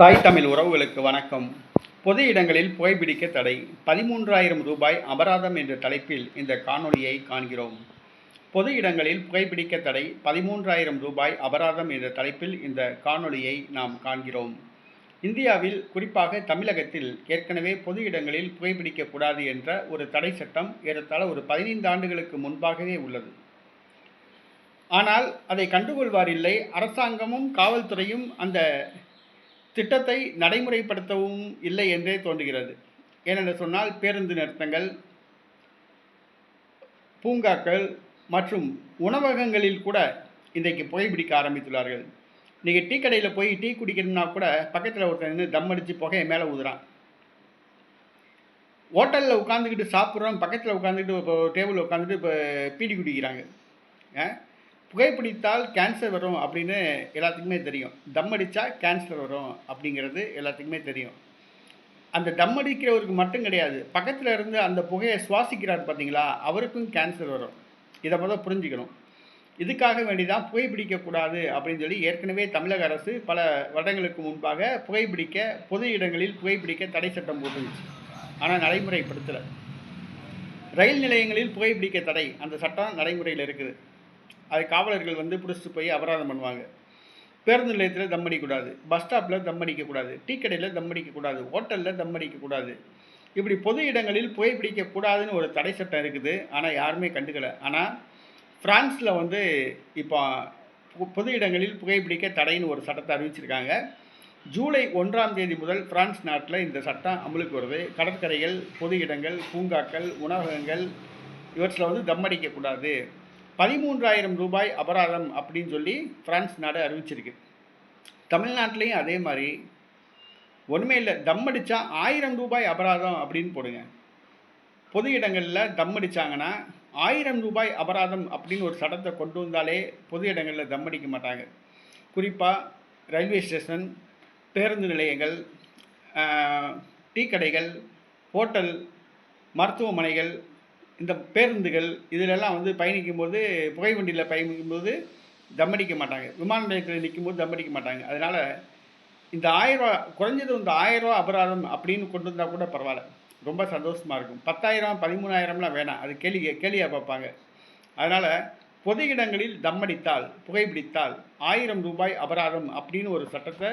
தாய் தமிழ் உறவுகளுக்கு வணக்கம். பொது இடங்களில் புகைப்பிடிக்க தடை. பதிமூன்றாயிரம் ரூபாய் அபராதம் என்ற தலைப்பில் இந்த காணொளியை காண்கிறோம். பொது இடங்களில் புகைப்பிடிக்க தடை பதிமூன்றாயிரம் ரூபாய் அபராதம் என்ற தலைப்பில் இந்த காணொளியை நாம் காண்கிறோம். இந்தியாவில் குறிப்பாக தமிழகத்தில் ஏற்கனவே பொது இடங்களில் புகைப்பிடிக்கக்கூடாது என்ற ஒரு தடை சட்டம் ஏறத்தாழ ஒரு பதினைந்து ஆண்டுகளுக்கு முன்பாகவே உள்ளது. ஆனால் அதை கண்டுகொள்வார் இல்லை. அரசாங்கமும் காவல்துறையும் அந்த திட்டத்தை நடைமுறைப்படுத்தவும் இல்லை என்றே தோன்றுகிறது. ஏனென்று சொன்னால் பேருந்து நிறுத்தங்கள் பூங்காக்கள் மற்றும் உணவகங்களில் கூட இன்றைக்கு புகைப்பிடிக்க ஆரம்பித்துள்ளார்கள். நீங்கள் டீ கடையில் போய் டீ குடிக்கணும்னா கூட பக்கத்தில் ஒருத்தன் நின்று தம் அடித்து புகையை மேலே ஊதுறான். ஹோட்டலில் உட்காந்துக்கிட்டு சாப்பிட்றோம் பக்கத்தில் உட்காந்துக்கிட்டு இப்போ டேபிளில் உட்காந்துட்டு இப்போ பீடி குடிக்கிறாங்க. புகைப்பிடித்தால் கேன்சர் வரும் அப்படின்னு எல்லாத்துக்குமே தெரியும். தம் அடித்தா கேன்சர் வரும் அப்படிங்கிறது எல்லாத்துக்குமே தெரியும். அந்த தம் அடிக்கிறவருக்கு மட்டும் கிடையாது. பக்கத்தில் இருந்து அந்த புகையை சுவாசிக்கிறார் பார்த்தீங்களா? அவருக்கும் கேன்சர் வரும். இதை முதல் புரிஞ்சுக்கணும். இதுக்காக வேண்டி தான் புகைப்பிடிக்கக்கூடாது அப்படின்னு சொல்லி ஏற்கனவே தமிழக அரசு பல வருடங்களுக்கு முன்பாக புகைப்பிடிக்க பொது இடங்களில் புகைப்பிடிக்க தடை சட்டம் போட்டுருந்துச்சு. ஆனால் நடைமுறைப்படுத்தலை. ரயில் நிலையங்களில் புகைப்பிடிக்க தடை. அந்த சட்டம் நடைமுறையில் இருக்குது. அதை காவலர்கள் வந்து பிடிச்சிட்டு போய் அபராதம் பண்ணுவாங்க. பேருந்து நிலையத்தில் தம் அடிக்கக்கூடாது. பஸ் ஸ்டாப்பில் தம் அடிக்கக்கூடாது. டீ கடையில் தம் அடிக்கக்கூடாது. ஹோட்டலில் தம் அடிக்கக்கூடாது. இப்படி பொது இடங்களில் புகைப்பிடிக்கக்கூடாதுன்னு ஒரு தடை சட்டம் இருக்குது. ஆனால் யாருமே கண்டுக்கலை. ஆனால் ஃப்ரான்ஸில் வந்து இப்போ பொது இடங்களில் புகைப்பிடிக்க தடைன்னு ஒரு சட்டத்தை அறிவிச்சிருக்காங்க. ஜூலை ஒன்றாம் தேதி முதல் பிரான்ஸ் நாட்டில் இந்த சட்டம் அமலுக்கு வருது. கடற்கரைகள் பொது இடங்கள் பூங்காக்கள் உணவகங்கள் இவற்றில் வந்து தம் அடிக்கக்கூடாது. பதிமூன்றாயிரம் ரூபாய் அபராதம் அப்படின்னு சொல்லி பிரான்ஸ் நாடு அறிவிச்சிருக்கு. தமிழ்நாட்டிலையும் அதே மாதிரி ஒன்றுமே இல்லை தம் அடித்தா ஆயிரம் ரூபாய் அபராதம் அப்படின்னு போடுங்க. பொது இடங்களில் தம் அடித்தாங்கன்னா ஆயிரம் ரூபாய் அபராதம் அப்படின்னு ஒரு சட்டத்தை கொண்டு வந்தாலே பொது இடங்களில் தம் அடிக்க மாட்டாங்க. குறிப்பாக ரயில்வே ஸ்டேஷன் பேருந்து நிலையங்கள் டீ கடைகள் ஹோட்டல் மருத்துவமனைகள் இந்த பேருந்துகள் இதிலெல்லாம் வந்து பயணிக்கும்போது புகை வண்டியில் பயணிக்கும்போது தம் அடிக்க மாட்டாங்க. விமான நிலையத்தில் நிற்கும்போது தம் அடிக்க மாட்டாங்க. அதனால் இந்த ஆயிரரூவா குறைஞ்சது இந்த ஆயிரரூவா அபராதம் அப்படின்னு கொண்டு வந்தால் கூட பரவாயில்ல. ரொம்ப சந்தோஷமாக இருக்கும். பத்தாயிரம் பதிமூணாயிரம்லாம் வேணாம். அது கேலி கேலியாக பார்ப்பாங்க. அதனால் பொது இடங்களில் தம்மடித்தால் புகைப்பிடித்தால் ஆயிரம் ரூபாய் அபராதம் அப்படின்னு ஒரு சட்டத்தை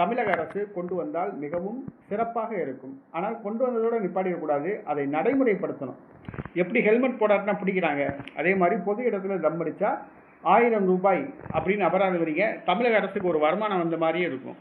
தமிழக அரசு கொண்டு வந்தால் மிகவும் சிறப்பாக இருக்கும். ஆனால் கொண்டு வந்ததோடு நிப்பாடிடக்கூடாது அதை நடைமுறைப்படுத்தணும். எப்படி ஹெல்மெட் போடாட்டினா பிடிக்கிறாங்க? அதே மாதிரி பொது இடத்துல தம் அடித்தா ஆயிரம் ரூபாய் அப்படின்னு அபராதம் வரீங்க தமிழக அரசுக்கு ஒரு வருமானம் வந்த மாதிரியே இருக்கும்.